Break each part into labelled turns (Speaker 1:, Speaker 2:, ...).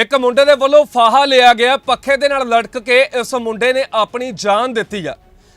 Speaker 1: ਇੱਕ ਮੁੰਡੇ ਦੇ ਵੱਲੋਂ ਫਾਹਾ ਲਿਆ ਗਿਆ, ਪੱਖੇ ਦੇ ਨਾਲ ਲਟਕ ਕੇ ਇਸ ਮੁੰਡੇ ਨੇ ਆਪਣੀ ਜਾਨ ਦਿੱਤੀ ਆ।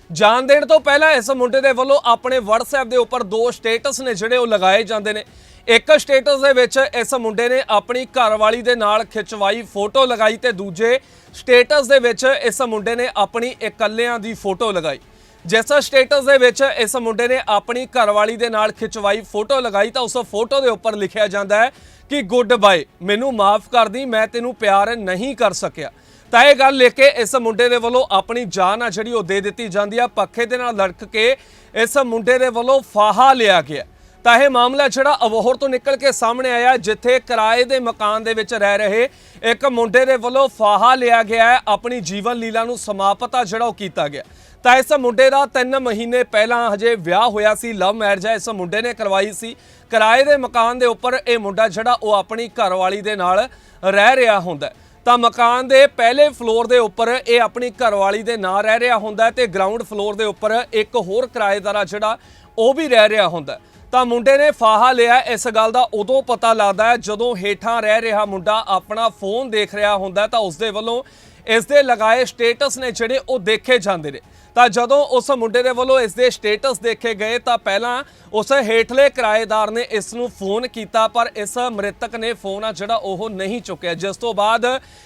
Speaker 1: ਜਾਨ ਦੇਣ ਤੋਂ ਪਹਿਲਾਂ ਇਸ ਮੁੰਡੇ ਦੇ ਵੱਲੋਂ ਆਪਣੇ WhatsApp ਦੇ ਉੱਪਰ ਦੋ ਸਟੇਟਸ ਨੇ ਜਿਹੜੇ ਉਹ ਲਗਾਏ ਜਾਂਦੇ ਨੇ। ਇੱਕ ਸਟੇਟਸ ਦੇ ਵਿੱਚ ਇਸ ਮੁੰਡੇ ਨੇ ਆਪਣੀ ਘਰਵਾਲੀ ਦੇ ਨਾਲ ਖਿਚਵਾਈ ਫੋਟੋ ਲਗਾਈ ਤੇ ਦੂਜੇ ਸਟੇਟਸ ਦੇ ਵਿੱਚ ਇਸ ਮੁੰਡੇ ਨੇ ਆਪਣੀ ਇਕੱਲਿਆਂ ਦੀ ਫੋਟੋ ਲਗਾਈ। ਜਿਸ ਸਟੇਟਸ ਦੇ ਵਿੱਚ ਇਸ ਮੁੰਡੇ ਨੇ ਆਪਣੀ ਘਰਵਾਲੀ ਦੇ ਨਾਲ ਖਿਚਵਾਈ ਫੋਟੋ ਲਗਾਈ, ਤਾਂ ਉਸ ਫੋਟੋ ਦੇ ਉੱਪਰ ਲਿਖਿਆ ਜਾਂਦਾ ਹੈ ਕਿ ਗੁੱਡ ਬਾਏ, ਮੈਨੂੰ ਮਾਫ ਕਰ ਦੀ, ਮੈਂ ਤੈਨੂੰ ਪਿਆਰ ਨਹੀਂ ਕਰ ਸਕਿਆ। ਤਾਂ ਇਹ ਗੱਲ ਲਿਖ ਕੇ ਇਸ ਮੁੰਡੇ ਦੇ ਵੱਲੋਂ ਆਪਣੀ ਜਾਨ ਆ ਜਿਹੜੀ ਉਹ ਦੇ ਦਿੱਤੀ ਜਾਂਦੀ ਆ, ਪੱਖੇ ਦੇ ਨਾਲ ਲੜਕ ਕੇ ਇਸ ਮੁੰਡੇ ਦੇ ਵੱਲੋਂ ਫਾਹਾ ਲਿਆ ਗਿਆ। ਤਾਂ ਇਹ ਮਾਮਲਾ ਜਿਹੜਾ ਅਬੋਹਰ ਤੋਂ ਨਿਕਲ ਕੇ ਸਾਹਮਣੇ ਆਇਆ, ਜਿੱਥੇ ਕਿਰਾਏ ਦੇ ਮਕਾਨ ਦੇ ਵਿੱਚ ਰਹਿ ਰਹੇ ਇੱਕ ਮੁੰਡੇ ਦੇ ਵੱਲੋਂ ਫਾਹਾ ਲਿਆ ਗਿਆ ਹੈ, ਆਪਣੀ ਜੀਵਨ ਲੀਲਾ ਨੂੰ ਸਮਾਪਤ ਆ ਜਿਹੜਾ ਉਹ ਕੀਤਾ ਗਿਆ। ਤਾਂ ਇਸ ਮੁੰਡੇ ਦਾ 3 ਮਹੀਨੇ ਪਹਿਲਾਂ ਹਜੇ ਵਿਆਹ ਹੋਇਆ ਸੀ, ਲਵ ਮੈਰਿਜ ਹੈ ਇਸ ਮੁੰਡੇ ਨੇ ਕਰਵਾਈ ਸੀ। ਕਿਰਾਏ ਦੇ ਮਕਾਨ ਦੇ ਉੱਪਰ ਇਹ ਮੁੰਡਾ ਜਿਹੜਾ ਉਹ ਆਪਣੀ ਘਰਵਾਲੀ ਦੇ ਨਾਲ ਰਹਿ ਰਿਹਾ ਹੁੰਦਾ ਤਾਂ ਮਕਾਨ ਦੇ ਪਹਿਲੇ ਫਲੋਰ ਦੇ ਉੱਪਰ ਇਹ ਆਪਣੀ ਘਰਵਾਲੀ ਦੇ ਨਾਲ ਰਹਿ ਰਿਹਾ ਹੁੰਦਾ ਹੈ ਤੇ ਗਰਾਊਂਡ ਫਲੋਰ ਦੇ ਉੱਪਰ ਇੱਕ ਹੋਰ ਕਿਰਾਏਦਾਰ ਜਿਹੜਾ ਉਹ ਵੀ ਰਹਿ ਰਿਹਾ ਹੁੰਦਾ ਤਾਂ ਮੁੰਡੇ ਨੇ ਫਾਹਾ ਲਿਆ। ਇਸ ਗੱਲ ਦਾ ਉਦੋਂ ਪਤਾ ਲੱਗਦਾ ਹੈ ਜਦੋਂ ਹੇਠਾਂ ਰਹਿ ਰਿਹਾ ਮੁੰਡਾ ਆਪਣਾ ਫੋਨ ਦੇਖ ਰਿਹਾ ਹੁੰਦਾ ਤਾਂ ਉਸ ਦੇ ਵੱਲੋਂ ਇਸ ਦੇ ਲਗਾਏ ਸਟੇਟਸ ਨੇ ਜਿਹੜੇ ਉਹ ਦੇਖੇ ਜਾਂਦੇ ਨੇ। ਤਾਂ ਜਦੋਂ ਉਸ ਮੁੰਡੇ ਦੇ ਵੱਲੋਂ ਇਸ ਦੇ ਸਟੇਟਸ ਦੇਖੇ ਗਏ ਤਾਂ ਪਹਿਲਾਂ ਉਸ ਹੇਠਲੇ ਕਿਰਾਏਦਾਰ ਨੇ ਇਸ ਨੂੰ ਫੋਨ ਕੀਤਾ, ਪਰ ਇਸ ਮ੍ਰਿਤਕ ਨੇ ਫੋਨ ਆ ਜਿਹੜਾ ਉਹ ਨਹੀਂ ਚੁੱਕਿਆ। ਜਿਸ ਤੋਂ ਬਾਅਦ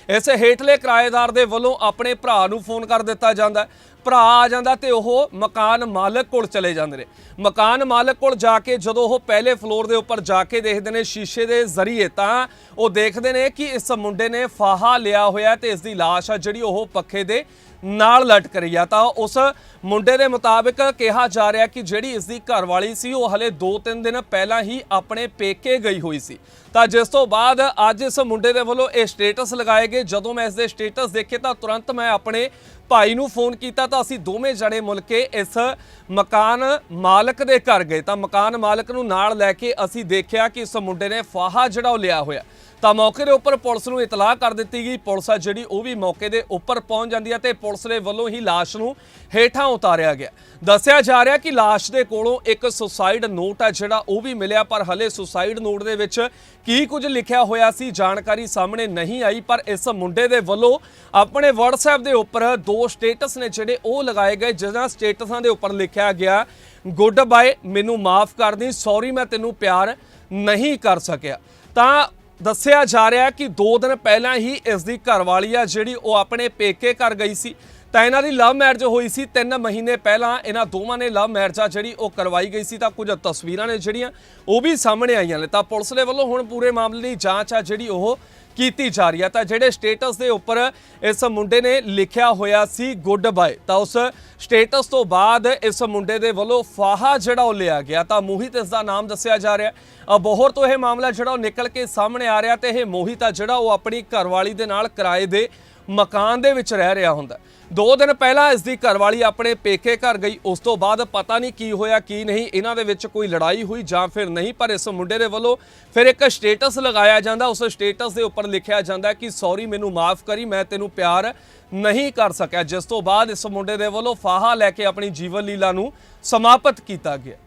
Speaker 1: ਇਸ ਹੇਠਲੇ ਕਿਰਾਏਦਾਰ ਦੇ ਵੱਲੋਂ ਆਪਣੇ ਭਰਾ ਨੂੰ ਫੋਨ ਕਰ ਦਿੱਤਾ ਜਾਂਦਾ ਭਰਾ ਆ ਜਾਂਦਾ ਤੇ ਉਹ ਮਕਾਨ ਮਾਲਕ ਕੋਲ ਚਲੇ ਜਾਂਦੇ ਨੇ। ਮਕਾਨ ਮਾਲਕ ਕੋਲ ਜਾ ਕੇ ਜਦੋਂ ਉਹ ਪਹਿਲੇ ਫਲੋਰ ਦੇ ਉੱਪਰ ਜਾ ਕੇ ਦੇਖਦੇ ਨੇ ਸ਼ੀਸ਼ੇ ਦੇ ਜ਼ਰੀਏ, ਤਾਂ ਉਹ ਦੇਖਦੇ ਨੇ ਕਿ ਇਸ ਮੁੰਡੇ ਨੇ ਫਾਹਾ ਲਿਆ ਹੋਇਆ ਤੇ ਇਸ ਦੀ ਲਾਸ਼ ਆ ਜਿਹੜੀ ਉਹ ਪੱਖੇ ਦੇ ਨਾਲ ਲਟਕ ਰਹੀ ਆ ਤਾਂ ਉਸ ਮੁੰਡੇ ਦੇ ਮੁਤਾਬਕ ਕਿਹਾ ਜਾ ਰਿਹਾ ਕਿ ਜਿਹੜੀ ਇਸ ਦੀ ਘਰਵਾਲੀ ਸੀ, ਉਹ ਹਲੇ 2-3 ਦਿਨ ਪਹਿਲਾਂ ਹੀ ਆਪਣੇ ਪੇਕੇ ਗਈ ਹੋਈ ਸੀ। ਤਾਂ ਜਿਸ ਤੋਂ ਬਾਅਦ ਅੱਜ ਇਸ ਮੁੰਡੇ ਦੇ ਵੱਲੋਂ ਇਹ ਸਟੇਟਸ ਲਗਾਏ ਗਏ। ਜਦੋਂ ਮੈਂ ਇਸ ਦੇ ਸਟੇਟਸ ਦੇਖੇ ਤਾਂ ਤੁਰੰਤ ਮੈਂ ਆਪਣੇ ਭਾਈ ਨੂੰ ਫੋਨ ਕੀਤਾ ਤਾਂ ਅਸੀਂ ਦੋਵੇਂ ਜਣੇ ਮਿਲ ਕੇ ਇਸ ਮਕਾਨ ਮਾਲਕ ਦੇ ਘਰ ਗਏ। ਤਾਂ ਮਕਾਨ ਮਾਲਕ ਨੂੰ ਨਾਲ ਲੈ ਕੇ ਅਸੀਂ ਦੇਖਿਆ ਕਿ ਇਸ ਮੁੰਡੇ ਨੇ ਫਾਹਾ ਜਿਹੜਾ ਉਹ ਲਿਆ ਹੋਇਆ। ਤਾਂ ਮੌਕੇ ਦੇ ਉੱਪਰ ਪੁਲਿਸ ਨੂੰ ਇਤਲਾਹ ਕਰ ਦਿੱਤੀ ਗਈ। ਪੁਲਿਸ ਆ ਜਿਹੜੀ, ਉਹ ਵੀ ਮੌਕੇ ਦੇ ਉੱਪਰ ਪਹੁੰਚ ਜਾਂਦੀ ਹੈ ਤੇ ਪੁਲਿਸ ਦੇ ਵੱਲੋਂ ਹੀ ਲਾਸ਼ ਨੂੰ ਹੇਠਾਂ ਉਤਾਰਿਆ ਗਿਆ। ਦੱਸਿਆ ਜਾ ਰਿਹਾ ਕਿ ਲਾਸ਼ ਦੇ ਕੋਲੋਂ ਇੱਕ ਸੁਸਾਈਡ ਨੋਟ ਆ ਜਿਹੜਾ, ਉਹ ਵੀ ਮਿਲਿਆ, ਪਰ ਹਲੇ ਸੁਸਾਈਡ ਨੋਟ ਦੇ ਵਿੱਚ ਕੀ ਕੁਝ ਲਿਖਿਆ ਹੋਇਆ ਸੀ, ਜਾਣਕਾਰੀ ਸਾਹਮਣੇ ਨਹੀਂ ਆਈ, ਪਰ ਇਸ ਮੁੰਡੇ ਦੇ ਵੱਲੋਂ ਆਪਣੇ WhatsApp ਦੇ ਉੱਪਰ ਦੋ ਸਟੇਟਸ ਨੇ ਜਿਹੜੇ, ਉਹ ਲਗਾਏ ਗਏ ਜਿਨ੍ਹਾਂ ਸਟੇਟਸਾਂ ਦੇ ਉੱਪਰ ਲਿਖਿਆ ਗਿਆ, ਗੁੱਡ ਬਾਏ, ਮੈਨੂੰ ਮਾਫ ਕਰ ਦੀ ਸੌਰੀ, ਮੈਂ ਤੈਨੂੰ ਪਿਆਰ ਨਹੀਂ ਕਰ ਸਕਿਆ। ਤਾਂ ਦੱਸਿਆ ਜਾ ਰਿਹਾ ਕਿ 2 ਦਿਨ ਪਹਿਲਾਂ ਹੀ ਇਸ ਦੀ ਘਰਵਾਲੀ ਆ ਜਿਹੜੀ ਉਹ ਆਪਣੇ ਪੇਕੇ ਘਰ ਗਈ ਸੀ। ਤਾਂ ਇਹਨਾਂ ਦੀ ਲਵ ਮੈਰਿਜ ਹੋਈ ਸੀ। 3 ਮਹੀਨੇ ਪਹਿਲਾਂ ਇਹਨਾਂ ਦੋਵਾਂ ਨੇ ਲਵ ਮੈਰਿਜ ਆ ਜਿਹੜੀ ਉਹ ਕਰਵਾਈ ਗਈ ਸੀ। ਤਾਂ ਕੁਝ ਤਸਵੀਰਾਂ ਨੇ ਜਿਹੜੀਆਂ ਉਹ ਵੀ ਸਾਹਮਣੇ ਆਈਆਂ ਨੇ। ਤਾਂ ਪੁਲਿਸ ਦੇ ਵੱਲੋਂ ਹੁਣ ਪੂਰੇ ਮਾਮਲੇ ਦੀ ਜਾਂਚ ਆ ਜਿਹੜੀ ਉਹ ਕੀਤੀ ਜਾ ਰਹੀ ਹੈ। ਤਾਂ ਜਿਹੜੇ ਸਟੇਟਸ ਦੇ ਉੱਪਰ ਇਸ ਮੁੰਡੇ ਨੇ ਲਿਖਿਆ ਹੋਇਆ ਸੀ ਗੁੱਡ ਬਾਏ ਤਾਂ ਉਸ ਸਟੇਟਸ ਤੋਂ ਬਾਅਦ ਇਸ ਮੁੰਡੇ ਦੇ ਵੱਲੋਂ ਫਾਹਾ ਜਿਹੜਾ ਉਹ ਲਿਆ ਗਿਆ। ਤਾਂ ਮੋਹਿਤ ਇਸ ਦਾ ਨਾਮ ਦੱਸਿਆ ਜਾ ਰਿਹਾ ਅਬੋਹਰ ਤੋਂ ਇਹ ਮਾਮਲਾ ਜਿਹੜਾ ਉਹ ਨਿਕਲ ਕੇ ਸਾਹਮਣੇ ਆ ਰਿਹਾ ਤੇ ਇਹ ਮੋਹਿਤ ਆ ਜਿਹੜਾ ਉਹ ਆਪਣੀ ਘਰਵਾਲੀ ਦੇ ਨਾਲ ਕਿਰਾਏ ਦੇ ਮਕਾਨ ਦੇ ਵਿੱਚ ਰਹਿ ਰਿਹਾ ਹੁੰਦਾ। ਦੋ ਦਿਨ ਪਹਿਲਾਂ ਇਸ ਦੀ ਘਰਵਾਲੀ ਆਪਣੇ ਪੇਕੇ ਘਰ ਗਈ। ਉਸ ਤੋਂ ਬਾਅਦ ਪਤਾ ਨਹੀਂ ਕੀ ਹੋਇਆ, ਕੀ ਨਹੀਂ। ਇਹਨਾਂ ਦੇ ਵਿੱਚ ਕੋਈ ਲੜਾਈ ਹੋਈ ਜਾਂ ਫਿਰ ਨਹੀਂ, ਪਰ ਇਸ ਮੁੰਡੇ ਦੇ ਵੱਲੋਂ ਫਿਰ ਇੱਕ ਸਟੇਟਸ ਲਗਾਇਆ ਜਾਂਦਾ। ਉਸ ਸਟੇਟਸ ਦੇ ਉੱਪਰ ਲਿਖਿਆ ਜਾਂਦਾ ਕਿ ਸੌਰੀ ਮੈਨੂੰ ਮਾਫ ਕਰੀ, ਮੈਂ ਤੈਨੂੰ ਪਿਆਰ ਨਹੀਂ ਕਰ ਸਕਿਆ। ਜਿਸ ਤੋਂ ਬਾਅਦ ਇਸ ਮੁੰਡੇ ਦੇ ਵੱਲੋਂ ਫਾਹਾ ਲੈ ਕੇ ਆਪਣੀ ਜੀਵਨ ਲੀਲਾ ਨੂੰ ਸਮਾਪਤ ਕੀਤਾ ਗਿਆ।